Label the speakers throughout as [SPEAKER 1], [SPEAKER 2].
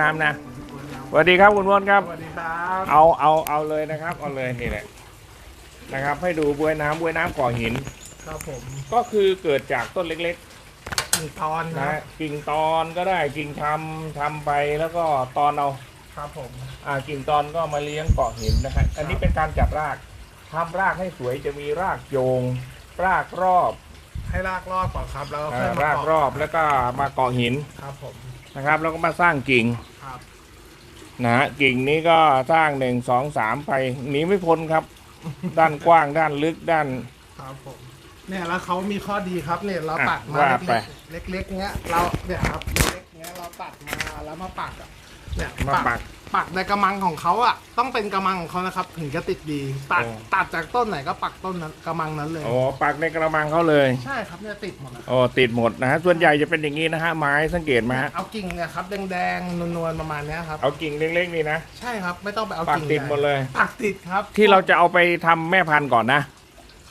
[SPEAKER 1] น้ำนะสวัสดีครับคุณมนครับ
[SPEAKER 2] สวัสดีครับ
[SPEAKER 1] เอาเอาเอาเลยนะครับเอาเลยนี่แหละนะครับ ให้ดูบวยน้ำบวยน้ำก่อหิน
[SPEAKER 2] ครับผม
[SPEAKER 1] ก็คือเกิดจากต้นเล็ก
[SPEAKER 2] หนึ่งตอน
[SPEAKER 1] ๆ
[SPEAKER 2] นะ
[SPEAKER 1] นะกิ่งตอนก็ได้กิ่งทำทำไปแล้วก็ตอนเอา
[SPEAKER 2] ครับผม
[SPEAKER 1] อ่ากิ่งตอนก็มาเลี้ยงเกาะหินนะฮะอันนี้เป็นการจัดรากทำรากให้สวยจะมีรากโยง รากรอบ
[SPEAKER 2] ให้ลากรอบก่อนครับแล้วก็
[SPEAKER 1] อ่า
[SPEAKER 2] ค่อยม
[SPEAKER 1] รากรอบแล้วก็มาเกาะหิน
[SPEAKER 2] ครับผม
[SPEAKER 1] นะครับ แล้วก็มาสร้างกิ่ง
[SPEAKER 2] ครับ
[SPEAKER 1] นะฮะกิ่งนี้ก็สร้างหนึ่งสองสามไปหนีไม่พ้นครับ ด้านกว้างด้านลึกด้าน
[SPEAKER 2] ครับผมเนี่ยแล้วเขามีข้อดีครับเนี่ยเรา
[SPEAKER 1] อะ
[SPEAKER 2] ตัดมา
[SPEAKER 1] ว่าไป
[SPEAKER 2] เล็กๆเล็กๆเงี้ยเราเนี่ยครับเล็กๆเงี้ยเราตัดมาแล้วมาปักอะเนี่ย
[SPEAKER 1] มาปัก
[SPEAKER 2] ปักในกระมังของเขาอะ ต้องเป็นกระมังของเขานะครับ ถึงจะติดดีตัด
[SPEAKER 1] โอ้
[SPEAKER 2] ตัดจากต้นไหนก็ปักต้นนั้นกระมังนั้นเลย
[SPEAKER 1] โอ้ปักในกระมังเขาเลย
[SPEAKER 2] ใช่ครับเนี่ยติดหมดนะ
[SPEAKER 1] โอ้ติดหมดนะฮะส่วนใหญ่จะเป็นอย่างนี้นะฮะไม้สังเกตไหมฮะ
[SPEAKER 2] เอากิ่งเนี่ยครับแดงๆนวลๆประมาณเนี้ยครับ
[SPEAKER 1] เอากิ่งเล็กๆนี่นะ
[SPEAKER 2] ใช่ครับไม่ต้องไปเอา
[SPEAKER 1] ปัก
[SPEAKER 2] กิ่ง
[SPEAKER 1] ติดหมดเลย
[SPEAKER 2] ปักติดครับ
[SPEAKER 1] ที่เราจะเอาไปทำแม่พันธุ์ก่อนนะ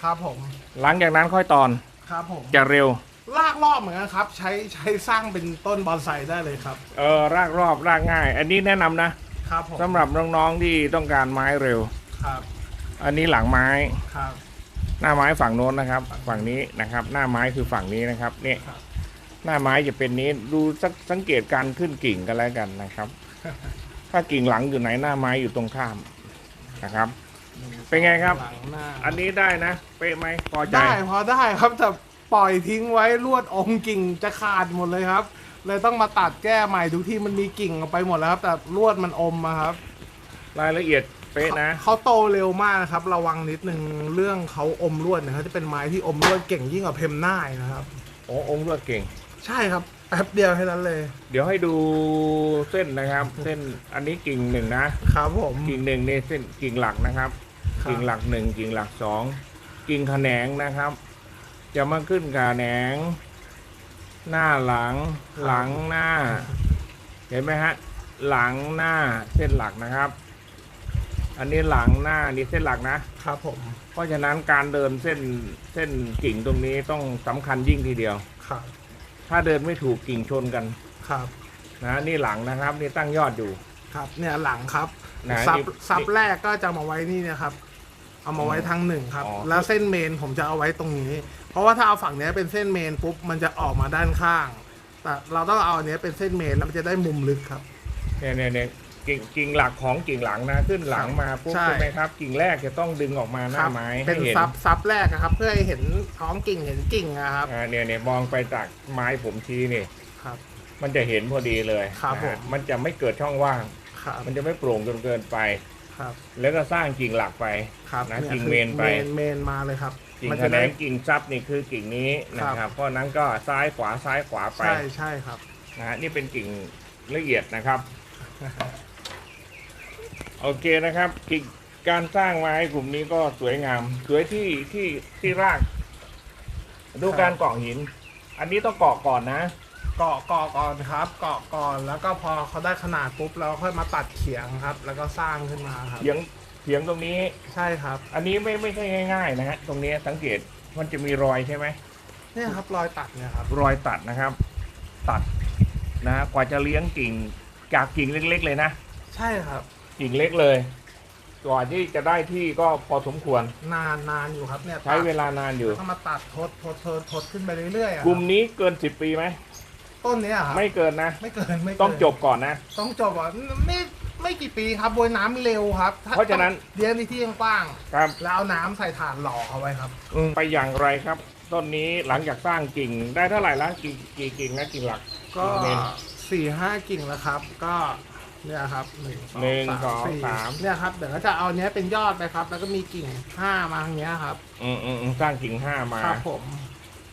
[SPEAKER 2] ครับผม
[SPEAKER 1] หลังจากนั้นค่อยตอน
[SPEAKER 2] ครับผม
[SPEAKER 1] จะเร็ว
[SPEAKER 2] ลากรอบเหมือนกันครับ ใช้ใช้สร้างเป็นต้นบอนไซได้เลยครับ
[SPEAKER 1] เออรากรอบรากง่าย อันนี้แนะนำนะ ครับ
[SPEAKER 2] ผม
[SPEAKER 1] สำหรับน้องๆที่ต้องการไม้เร็ว
[SPEAKER 2] ครับ
[SPEAKER 1] อันนี้หลังไม้
[SPEAKER 2] ครับ
[SPEAKER 1] หน้าไม้ฝั่งโน้นนะครับ ฝั่งนี้นะครับ หน้าไม้คือฝั่งนี้นะครับนี่
[SPEAKER 2] ครับ
[SPEAKER 1] หน้าไม้จะเป็นนี้ดูสักสังเกตการขึ้นกิ่งกันแล้วกันนะครับ ถ้ากิ่งหลังอยู่ไหนหน้าไม้อยู่ตรงข้ามนะครับ เป็นไงครับ
[SPEAKER 2] หลังหน้า
[SPEAKER 1] อันนี้ได้นะ เป๊ะไหมพอใจ
[SPEAKER 2] ได้พอได้ครับแต่ปล่อยทิ้งไว้ลวดอมกิ่งจะขาดหมดเลยครับ เลยต้องมาตัดแก้ใหม่ทุกที่มันมีกิ่งออกไปหมดแล้วครับ แต่ลวดมันอมมาครับ
[SPEAKER 1] รายละเอียดเป๊ะนะ
[SPEAKER 2] เขาโตเร็วมากนะครับ ระวังนิดนึงเรื่องเขาอมลวดนะครับจะเป็นไม้ที่อมลวดเก่งยิ่งกว่าเพมน่ายนะครับ
[SPEAKER 1] โอ้องค์ลวดเก่ง
[SPEAKER 2] ใช่ครับแป๊บเดียวแค่นั้นเลย
[SPEAKER 1] เดี๋ยวให้ดูเส้นนะครับ เส้นอันนี้กิ่งหนึ่งนะ ครับ
[SPEAKER 2] ผม
[SPEAKER 1] กิ่งหนึ่งนี่เส้นกิ่งหลักนะครับ
[SPEAKER 2] ครับ
[SPEAKER 1] กิ่งหลักหนึ่งกิ่งหลักสองกิ่งแขนงนะครับ จะมาขึ้นแขนง หน้าหลัง หลังหน้า เห็นไหมฮะ หลังหน้าเส้นหลักนะครับ อันนี้หลังหน้านี่เส้นหลักนะ
[SPEAKER 2] ครับผม
[SPEAKER 1] เพราะฉะนั้นการเดินเส้นเส้นกิ่งตรงนี้ต้องสำคัญยิ่งทีเดียว
[SPEAKER 2] ครับ
[SPEAKER 1] ถ้าเดินไม่ถูกกิ่งชนกัน
[SPEAKER 2] ครับ
[SPEAKER 1] นะนี่หลังนะครับ นี่ตั้งยอดอยู่
[SPEAKER 2] ครับ เนี่ยหลังครับ
[SPEAKER 1] นะ
[SPEAKER 2] ซับ
[SPEAKER 1] นี่
[SPEAKER 2] ซับแรกก็จะมาไว้นี่นะครับ เอามาไว้ทางหนึ่งครับ
[SPEAKER 1] อ๋อ
[SPEAKER 2] แล้วเส้นเมนผมจะเอาไว้ตรงนี้ เพราะว่าถ้าเอาฝั่งเนี้ยเป็นเส้นเมนปุ๊บมันจะออกมาด้านข้าง แต่เราต้องเอาอันเนี้ยเป็นเส้นเมนแล้วมันจะได้มุมลึกครับ
[SPEAKER 1] เนี่ยเนี่ยเนี่ยกิ่งกิ่งหลักของกิ่งหลังนะขึ้นหลังมาปุ๊บ
[SPEAKER 2] ใช่
[SPEAKER 1] ใช่ไหมครับกิ่งแรกจะต้องดึงออกมาห
[SPEAKER 2] ค
[SPEAKER 1] น้า
[SPEAKER 2] รับ
[SPEAKER 1] ไม้
[SPEAKER 2] เป็
[SPEAKER 1] ให้
[SPEAKER 2] น
[SPEAKER 1] เห็น
[SPEAKER 2] ซับซับแรกอะครับ เพื่อให้เห็นท้องกิ่งเห็นกิ่งอะครับ
[SPEAKER 1] อ่าเนี่ยเนี่ยมองไปจากไม้ผมชี้นี่
[SPEAKER 2] ครับ
[SPEAKER 1] มันจะเห็นพอดีเลย
[SPEAKER 2] ครับ
[SPEAKER 1] นะ
[SPEAKER 2] ผ
[SPEAKER 1] ฮะ
[SPEAKER 2] ม
[SPEAKER 1] มันจะไม่เกิดช่องว่าง
[SPEAKER 2] ครับ
[SPEAKER 1] มันจะไม่โปร่งจนเกินไป
[SPEAKER 2] ครับ
[SPEAKER 1] แล้วก็สร้างกิ่งหลักไป
[SPEAKER 2] ครับ
[SPEAKER 1] นะ
[SPEAKER 2] ย
[SPEAKER 1] กิ่ง
[SPEAKER 2] คือ
[SPEAKER 1] เมนไป
[SPEAKER 2] เมนเมนมาเลยครับ
[SPEAKER 1] กิ่ง
[SPEAKER 2] มัน
[SPEAKER 1] แข
[SPEAKER 2] จะ
[SPEAKER 1] น
[SPEAKER 2] ได้
[SPEAKER 1] งกิ่งซับนี่คือกิ่งนี้นะค
[SPEAKER 2] ครั
[SPEAKER 1] รับบเพราะนั้นก็ซ้ายขวาซ้ายขวาไป
[SPEAKER 2] ใช่ใช่ครับ
[SPEAKER 1] นะฮะนี่เป็นกิ่งละเอียดนะครับโอเคนะครับกิ่งการสร้างไม้กลุ่มนี้ก็สวยงาม สวยที่ที่ที่ราก ดู
[SPEAKER 2] ครับ
[SPEAKER 1] การเกาะหิน อันนี้ต้องเกาะก่อนนะ
[SPEAKER 2] เกาะเกาะก่อนครับ เกาะก่อนแล้วก็พอเขาได้ขนาดปุ๊บเราค่อยมาตัดเขียงครับ แล้วก็สร้างขึ้นมาครับ
[SPEAKER 1] เถียงเถียงตรงนี้
[SPEAKER 2] ใช่ครับ
[SPEAKER 1] อันนี้ไม่ไม่ใช่ง่ายๆนะฮะตรงนี้สังเกตมันจะมีรอยใช่ไหม
[SPEAKER 2] เนี่ยครับรอยตัดเนี่ยครับ
[SPEAKER 1] รอยตัดนะครับ ตัดนะฮะกว่าจะเลี้ยงกิ่งจากกิ่งเล็ก ๆ เลยนะ
[SPEAKER 2] ใช่ครับ
[SPEAKER 1] กิ่งเล็กเลยกว่าที่จะได้ที่ก็พอสมควร
[SPEAKER 2] นานนานอยู่ครับเนี่ย
[SPEAKER 1] ใช้เวลานานอยู่
[SPEAKER 2] ถ้ามาตัดทดทดทดทดขึ้นไปเรื่อยๆอะ
[SPEAKER 1] กลุ่มนี้เกินสิบปีไหม
[SPEAKER 2] ต้นเนี้ยครับ
[SPEAKER 1] ไม่เกินนะ
[SPEAKER 2] ไม่เกินไม่เกิน
[SPEAKER 1] ต้องจบก่อนนะ
[SPEAKER 2] ต้องจบอะไม่ไม่กี่ปีครับบวยน้ำเร็วครับถ้
[SPEAKER 1] เพราะฉะนั้น
[SPEAKER 2] เลี้ยงในที่กว้าง
[SPEAKER 1] ครับ
[SPEAKER 2] ๆแล้วเอาน้ำใส่ถ่านหล่อเอาไว้ครับ
[SPEAKER 1] ไปอย่างไรครับ ต้นนี้หลังจากสร้างกิ่งได้เท่าไหร่ละกี่กี่กิ่งนะกิ่งหลัก
[SPEAKER 2] ก็
[SPEAKER 1] เมน
[SPEAKER 2] สี่ห้ากิ่งแล้วครับ ก็เนี่ยครับหนึ่ง
[SPEAKER 1] หนึ่งสอง
[SPEAKER 2] สี่
[SPEAKER 1] สาม
[SPEAKER 2] เนี่ยครับเดี๋ยวก็จะเอาเนี้ยเป็นยอดไปครับ แล้วก็มีกิ่งห้ามาทางเนี้ยครับ
[SPEAKER 1] อืมอืมอืมสร้างกิ่งห้ามา
[SPEAKER 2] ครับผม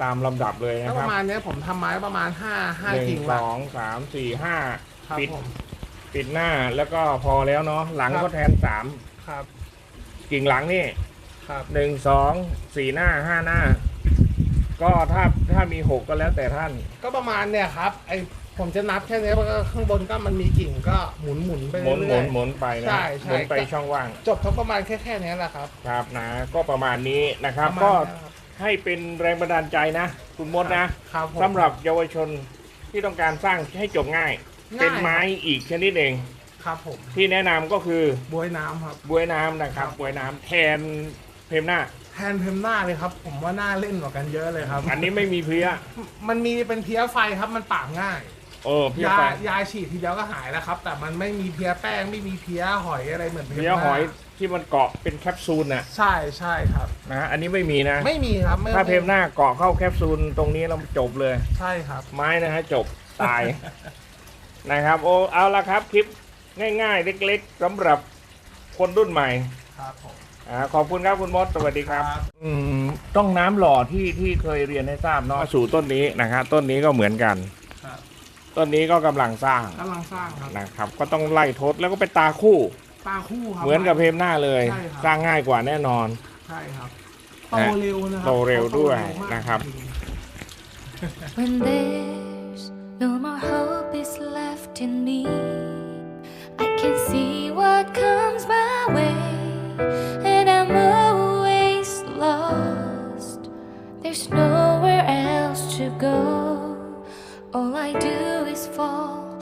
[SPEAKER 1] ตามลำดับเลย
[SPEAKER 2] ก็
[SPEAKER 1] นะ
[SPEAKER 2] ป
[SPEAKER 1] ครับ
[SPEAKER 2] ระมาณเนี้ยผมทำไม้ประมาณห้าห้า
[SPEAKER 1] หนึ่ง
[SPEAKER 2] กิ่ง
[SPEAKER 1] ส
[SPEAKER 2] ละ
[SPEAKER 1] องสามสี่ห้า
[SPEAKER 2] ครับ
[SPEAKER 1] ปิด
[SPEAKER 2] ผม
[SPEAKER 1] ปิดหน้าแล้วก็พอแล้วเนาะหลัง
[SPEAKER 2] ครับ
[SPEAKER 1] ก็แทนสาม
[SPEAKER 2] ครับ
[SPEAKER 1] กิ่งหลังนี่
[SPEAKER 2] ครับ
[SPEAKER 1] หนึ่งสองสี่หน้าห้าหน้า ก็ถ้าถ้ามีหกก็แล้วแต่ท่าน
[SPEAKER 2] ก็ประมาณเนี่ยครับไอผมจะนับแค่เนี้ยเพราะว่าข้างบนก็มันมีกิ่งก็หมุนหมุนๆไป
[SPEAKER 1] หมุนหมุ
[SPEAKER 2] เรื่อนย
[SPEAKER 1] หมุนไปนะ
[SPEAKER 2] ใช่ใช่
[SPEAKER 1] หมุนไปช่องว่าง
[SPEAKER 2] ๆจบทั้งประมาณแค่แค่เนี้ยแหละครับ
[SPEAKER 1] ครับนะก็ประมาณนี้นะครับ
[SPEAKER 2] ประมาณ
[SPEAKER 1] ก็
[SPEAKER 2] เนี้ยครับ
[SPEAKER 1] ให้เป็นแรงบันดาลใจนะ คุณมดนะครับ
[SPEAKER 2] ผม
[SPEAKER 1] สำหรับเยาวชนที่ต้องการสร้างให้จบง่ายเป็นไม้อีกชนิดเอง
[SPEAKER 2] ครับผม
[SPEAKER 1] ที่แนะนำก็คือบ
[SPEAKER 2] วยน้ำครับ
[SPEAKER 1] บวยน้ำนะครับ
[SPEAKER 2] ครับ
[SPEAKER 1] บวยน้ำแทนเพมหน้า
[SPEAKER 2] แทนเพมหน้าเลยครับ ผมว่าน่าเล่นกว่ากันเยอะเลยครับ
[SPEAKER 1] อันนี้ไม่มีเพลี้ย
[SPEAKER 2] มันมีเป็นเพี้ยไฟครับมันปราบง่าย
[SPEAKER 1] เออเพลี้ย
[SPEAKER 2] ยา
[SPEAKER 1] ไฟ
[SPEAKER 2] ยาฉีดทีเดียวก็หายแล้วครับ แต่มันไม่มีเพี้ยแป้งไม่มีเพี้ยหอยอะไรเหมือน
[SPEAKER 1] เพลี้ยหอย ที่มันเกาะเป็นแคปซูลน่ะ
[SPEAKER 2] ใช่ใช่ครับ
[SPEAKER 1] นะฮะอันนี้ไม่มีนะ
[SPEAKER 2] ไม่มีครับไถ้า
[SPEAKER 1] เพมหน้าเกาะเข้าแคปซูลตรงนี้เราจบเลย
[SPEAKER 2] ใช่ครับ
[SPEAKER 1] ไม้นะฮะจบตาย นะครับ โอ้เอาละครับคลิปง่ายๆ เล็กๆสำหรับคนรุ่นใหม่
[SPEAKER 2] ครับผม
[SPEAKER 1] อ่าขอบคุณครับคุณมดสวัสดีครับ
[SPEAKER 2] ครับ
[SPEAKER 1] อืมต้องน้ำหล่อที่ที่เคยเรียนให้ทราบเนาะสู่ต้นนี้นะครับต้นนี้ก็เหมือนกัน
[SPEAKER 2] ครับ
[SPEAKER 1] ต้นนี้ก็กำลังสร้าง
[SPEAKER 2] กำลังสร้างครับ
[SPEAKER 1] นะครับ ก็ต้องไล่ทดแล้วก็ไปตาคู่
[SPEAKER 2] ตาคู่ครับ
[SPEAKER 1] เหมือนกับเพมหน้าเลย
[SPEAKER 2] ใช่ครับ
[SPEAKER 1] สร้างง่ายกว่าแน่นอน
[SPEAKER 2] ใช่ครับโตเร็วนะครั
[SPEAKER 1] โตเร็วด้วย
[SPEAKER 2] โตเมาก
[SPEAKER 1] นะครับ
[SPEAKER 2] จง
[SPEAKER 3] When there's no more hope is left in me, I can see what comes my way, and I'm always lost. There's nowhere else to go. All I do is fall.